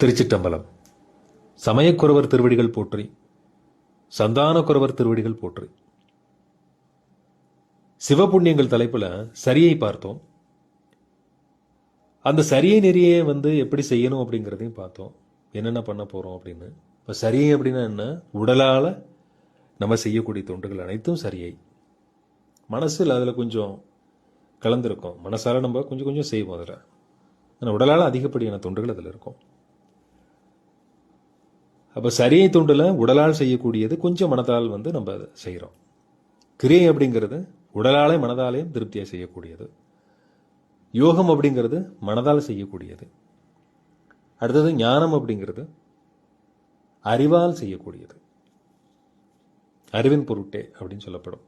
திருச்சிட்டம்பலம். சமயக்குறவர் திருவடிகள் போற்றி சந்தானக்குறவர் திருவடிகள் போற்றி. சிவபுண்ணியங்கள் தலைப்பில் சரியை பார்த்தோம். அந்த சரியை நெறியை வந்து எப்படி செய்யணும் அப்படிங்கிறதையும் பார்த்தோம். என்னென்ன பண்ண போகிறோம் அப்படின்னு. இப்போ சரியை அப்படின்னா என்ன? உடலால் நம்ம செய்யக்கூடிய தொண்டுகள் அனைத்தும் சரியை. மனசில் அதில் கொஞ்சம் கலந்துருக்கும். மனசால் நம்ம கொஞ்சம் கொஞ்சம் செய்வோம் அதில். ஆனால் உடலால் அதிகப்படியான தொண்டுகள் அதில் இருக்கும். அப்போ சரியை தூண்டில் உடலால் செய்யக்கூடியது கொஞ்சம் மனதால் வந்து நம்ம அதை செய்கிறோம் கிரியை அப்படிங்கிறது உடலாலே மனதாலேயும் திருப்தியாக செய்யக்கூடியது. யோகம் அப்படிங்கிறது மனதால் செய்யக்கூடியது. அடுத்தது ஞானம் அப்படிங்கிறது அறிவால் செய்யக்கூடியது. அறிவின் பொருட்டே அப்படின்னு சொல்லப்படும்.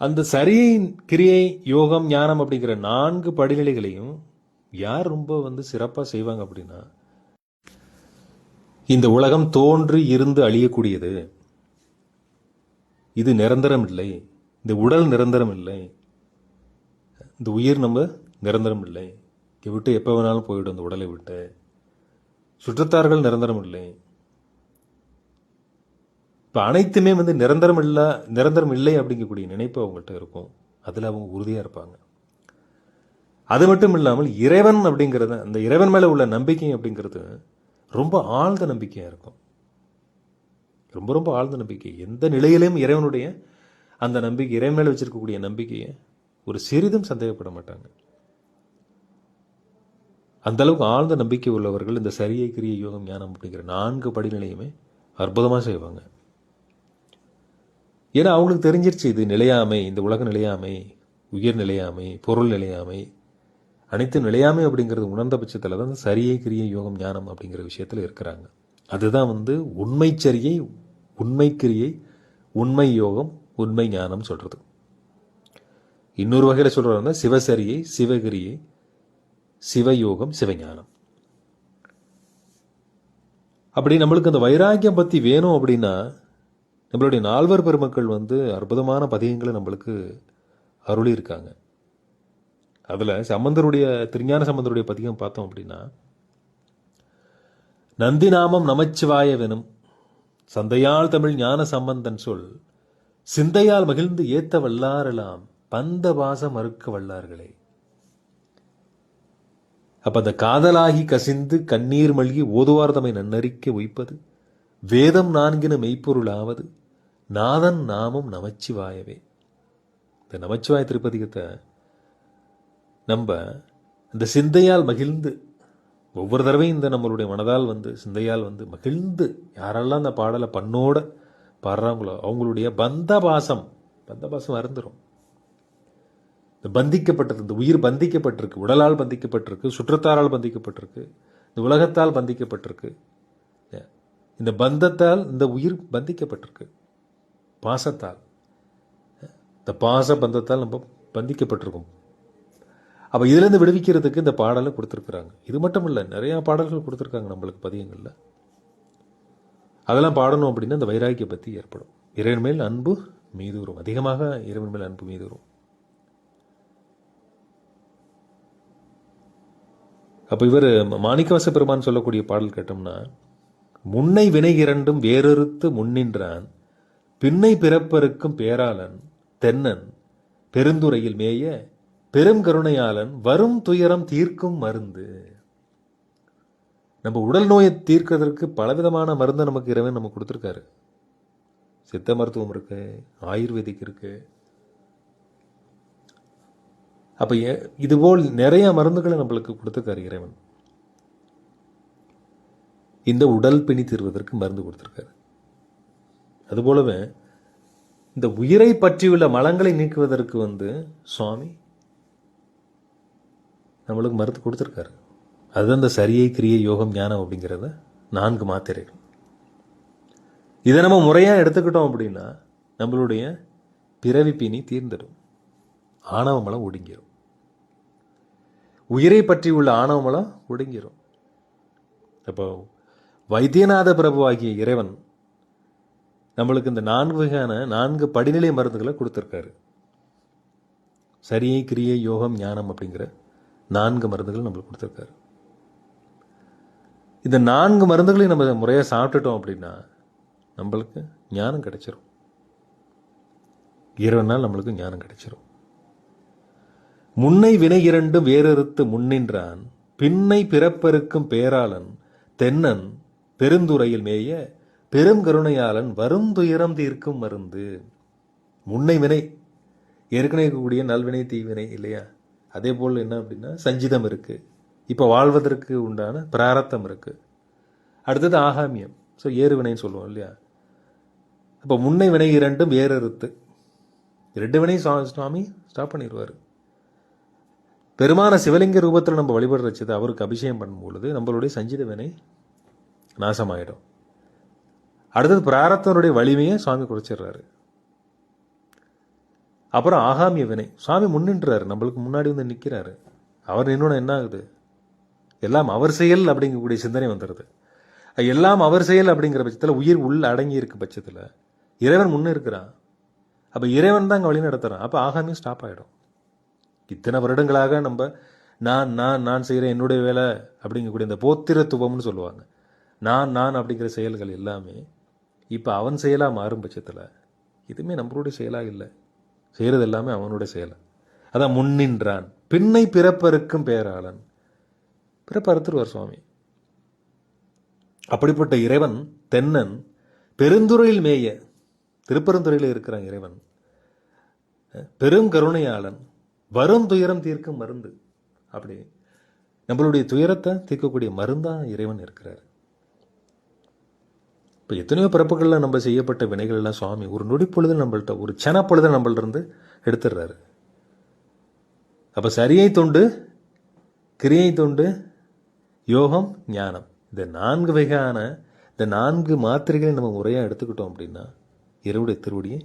அந்த சரியை கிரியை யோகம் ஞானம் அப்படிங்கிற நான்கு படிநிலைகளையும் யார் ரொம்ப வந்து சிறப்பாக செய்வாங்க அப்படின்னா இந்த உலகம் தோன்றி இருந்து அழியக்கூடியது. இது நிரந்தரம் இல்லை. இந்த உடல் நிரந்தரம் இல்லை. இந்த உயிர் நம்ம நிரந்தரம் இல்லை. இதை விட்டு எப்போ வேணாலும் போயிடும் இந்த உடலை விட்டு. சுற்றத்தார்கள் நிரந்தரம் இல்லை. இப்போ அனைத்துமே வந்து நிரந்தரம் இல்லை நிரந்தரம் இல்லை அப்படிங்கக்கூடிய நினைப்பு அவங்கள்ட்ட இருக்கும். அதில் அவங்க உறுதியாக இருப்பாங்க. அது மட்டும் இல்லாமல் இறைவன் அப்படிங்கிறது அந்த இறைவன் மேலே உள்ள நம்பிக்கை அப்படிங்கிறது ரொம்ப ஆழ்ந்த நம்பிக்கையாக இருக்கும். ரொம்ப ரொம்ப ஆழ்ந்த நம்பிக்கை. எந்த நிலையிலையும் இறைவனுடைய அந்த நம்பிக்கை இறைவன் மேலே வச்சிருக்கக்கூடிய நம்பிக்கையை ஒரு சிறிதும் சந்தேகப்பட மாட்டாங்க. அந்த அளவுக்கு ஆழ்ந்த நம்பிக்கை உள்ளவர்கள் இந்த சரியை கிரிய யோகம் ஞானம் அப்படிங்கிற நான்கு படிநிலையுமே அற்புதமாக செய்வாங்க. ஏன்னா அவங்களுக்கு தெரிஞ்சிருச்சு இது நிலையாமை இந்த உலக நிலையாமை உயிர் நிலையாமை பொருள் நிலையாமை அனைத்து நிலையாமை அப்படிங்கிறது உணர்ந்த பட்சத்தில் தான் இந்த சரியை கிரிய யோகம் ஞானம் அப்படிங்கிற விஷயத்தில் இருக்கிறாங்க. அதுதான் வந்து உண்மை சரியை உண்மை கிரியை உண்மை யோகம் உண்மை ஞானம் சொல்கிறது இன்னொரு வகையில் சொல்றாங்க சிவசரியை சிவகிரியை சிவயோகம் சிவஞானம். அப்படி நம்மளுக்கு அந்த வைராக்கியம் பற்றி வேணும் அப்படின்னா நம்மளுடைய நால்வர் பெருமக்கள் வந்து அற்புதமான பதிகங்களை நம்மளுக்கு அருளி இருக்காங்க அதில் சம்பந்தருடைய திருஞான சம்பந்தருடைய பதிகம் பார்த்தோம் அப்படின்னா நந்திநாமம் நமச்சிவாயவெனும் சந்தையால் தமிழ் ஞான சம்பந்தன் சொல் சிந்தையால் மகிழ்ந்து ஏத்த வல்லாரெல்லாம் பந்த பாசம் மறுக்க வல்லார்களே. அப்ப அந்த காதலாகி கசிந்து கண்ணீர் மல்கி ஓதுவார் தம்மை நன்னறிக்க உய்ப்பது வேதம் நான்கின மெய்ப்பொருளாவது நாதன் நாமம் நமச்சிவாயவே. இந்த நமச்சிவாய திருப்பதிகத்தை நம்ம இந்த சிந்தையால் மகிழ்ந்து ஒவ்வொரு தடவையும் இந்த நம்மளுடைய மனதால் வந்து சிந்தையால் வந்து மகிழ்ந்து யாரெல்லாம் அந்த பாடலை பண்ணோட பாடுறாங்களோ அவங்களுடைய பந்தபாசம் பந்தபாசம் அருந்துடும் இந்த பந்திக்கப்பட்டது இந்த உயிர் பந்திக்கப்பட்டிருக்கு உடலால் பந்திக்கப்பட்டிருக்கு சுற்றத்தாரால் பந்திக்கப்பட்டிருக்கு இந்த உலகத்தால் பந்திக்கப்பட்டிருக்கு. இந்த பந்தத்தால் இந்த உயிர் பந்திக்கப்பட்டிருக்கு. பாசத்தால். இந்த பாச பந்தத்தால் நம்ம பந்திக்கப்பட்டிருக்கோம். அப்போ இதுலேருந்து விடுவிக்கிறதுக்கு இந்த பாடலை கொடுத்துருக்குறாங்க. இது மட்டும் இல்லை நிறையா பாடல்கள் கொடுத்துருக்காங்க நம்மளுக்கு பதியங்களில் அதெல்லாம் பாடணும் அப்படின்னா இந்த வைராக்கிய பற்றி ஏற்படும். இறைவன் மேல் அன்பு மீதூரும் அதிகமாக இறைவன் மேல் அன்பு மீதூரும் அப்போ இவர் மாணிக்கவாச பெருமான் சொல்லக்கூடிய பாடல் கேட்டோம்னா முன்னை வினை இரண்டும் வேறறுத்து முன்னின்றான் பின்னை பிறப்பருக்கும் பேராளன் தென்னன் பெருந்துறையில் மேய பெரும் கருணையாளன் வரும் துயரம் தீர்க்கும் மருந்து. நம்ம உடல் நோயை தீர்க்கிறதுக்கு பலவிதமான மருந்து நமக்கு இறைவன் நம்ம கொடுத்துருக்காரு. சித்த மருத்துவம் இருக்கு ஆயுர்வேதிக் இருக்கு. அப்ப ஏ- இதுபோல் நிறைய மருந்துகளை நம்மளுக்கு கொடுத்துருக்காரு இறைவன். இந்த உடல் பிணி தீர்வதற்கு மருந்து கொடுத்துருக்காரு. அதுபோலவே இந்த உயிரை பற்றியுள்ள மலங்களை நீக்குவதற்கு வந்து சுவாமி நம்மளுக்கு மருந்து கொடுத்துருக்காரு. அதுதான் இந்த சரியை கிரியை யோகம் ஞானம் அப்படிங்கிறத நான்கு மாத்திரைகள். இதை நம்ம முறையாக எடுத்துக்கிட்டோம் அப்படின்னா நம்மளுடைய பிறவி பிணி தீர்ந்துடும். ஆணவமலம் ஒடுங்கிடும் உயிரை பற்றி உள்ள ஆணவமலம் ஒடுங்கிடும் அப்போ வைத்தியநாத பிரபு ஆகிய இறைவன் நம்மளுக்கு இந்த நான்கு வகையான நான்கு படிநிலை மருந்துகளை கொடுத்துருக்காரு. சரியை கிரியை யோகம் ஞானம் அப்படிங்கிற நான்கு மருந்துகள் நம்மளுக்கு கொடுத்துருக்காரு. இந்த நான்கு மருந்துகளையும் நம்ம முறையாக சாப்பிட்டுட்டோம் அப்படின்னா நம்மளுக்கு ஞானம் கிடைச்சிரும். இருபது நாள் நம்மளுக்கு ஞானம் கிடைச்சிரும். முன்னை வினை இரண்டு வேறறுத்து முன்னின்றான் பின்னை பிறப்பருக்கும் பேராளன் தென்னன் பெருந்துறையில் மேய பெரும் கருணையாளன் வரும் துயரம் தீர்க்கும் மருந்து. முன்னை வினை ஏற்கனவே இருக்கக்கூடிய நல்வினை தீவினை இல்லையா? அதே போல் என்ன அப்படின்னா சஞ்சிதம் இருக்குது இப்போ வாழ்வதற்கு உண்டான பிராரத்தம் இருக்குது அடுத்தது ஆகாமியம். ஸோ ஏறு வினைன்னு சொல்லுவோம் இல்லையா? அப்போ முன்னை வினை இரண்டும் வேறறுத்து. ரெண்டு வினை சுவா- சுவாமி ஸ்டாப் பண்ணிடுவார் பெருமான சிவலிங்க ரூபத்தில் நம்ம வழிபடுற வச்சது அவருக்கு அபிஷேகம் பண்ணும்பொழுது நம்மளுடைய சஞ்சித வினை நாசமாயிடும். அடுத்தது பிராரத்தனுடைய வலிமையை சுவாமி குறைச்சிடுறாரு. அப்புறம் ஆகாமிய வினை சுவாமி முன்னின்றாரு. நம்மளுக்கு முன்னாடி வந்து நிற்கிறாரு அவர் நின்னோட என்ன ஆகுது எல்லாம் அவர் செயல் அப்படிங்கக்கூடிய சிந்தனை வந்துடுது எல்லாம் அவர் செயல் அப்படிங்கிற பட்சத்தில் உயிர் உள்ள அடங்கி இருக்க பட்சத்தில் இறைவன் முன்னே இருக்கிறான். அப்போ இறைவன் தான் அங்கே வழி நடத்துகிறான் அப்போ ஆகாமியும் ஸ்டாப் ஆகிடும் இத்தனை வருடங்களாக நம்ம நான் நான் நான் செய்கிறேன் என்னுடைய வேலை அப்படிங்கக்கூடிய இந்த போத்திரத்துவம்னு சொல்லுவாங்க. நான் நான் அப்படிங்கிற செயல்கள் எல்லாமே இப்போ அவன் செயலாக மாறும் பட்சத்தில் இதுவுமே நம்மளுடைய செயலாக இல்லை. செய்கிறது எல்லாமே அவனுடைய செயலை. அதான் முன்னின்றான் பின்னை பிறப்பருக்கும் பேராளன். பிறப்பறுத்துருவார் சுவாமி. அப்படிப்பட்ட இறைவன் தென்னன் பெருந்துறையில் மேய திருப்பெருந்துறையில் இருக்கிறான் இறைவன். பெரும் கருணையாளன் வரும் துயரம் தீர்க்கும் மருந்து. அப்படி நம்மளுடைய துயரத்தை தீர்க்கக்கூடிய மருந்தான் இறைவன் இருக்கிறார். இப்போ எத்தனையோ பிறப்புகளில் நம்ம செய்யப்பட்ட வினைகள் எல்லாம் சுவாமி ஒரு நொடி பொழுது நம்மள்ட்ட ஒரு சன பொழுது இருந்து எடுத்துடுறாரு அப்போ சரியை தொண்டு கிரியை தொண்டு யோகம் ஞானம். இந்த நான்கு வகையான இந்த நான்கு மாத்திரைகளை நம்ம முறையாக எடுத்துக்கிட்டோம் அப்படின்னா இறைவுடைய திருவடியை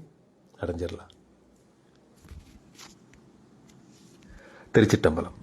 அடைஞ்சிடலாம் திருச்சிட்டம்பலம்.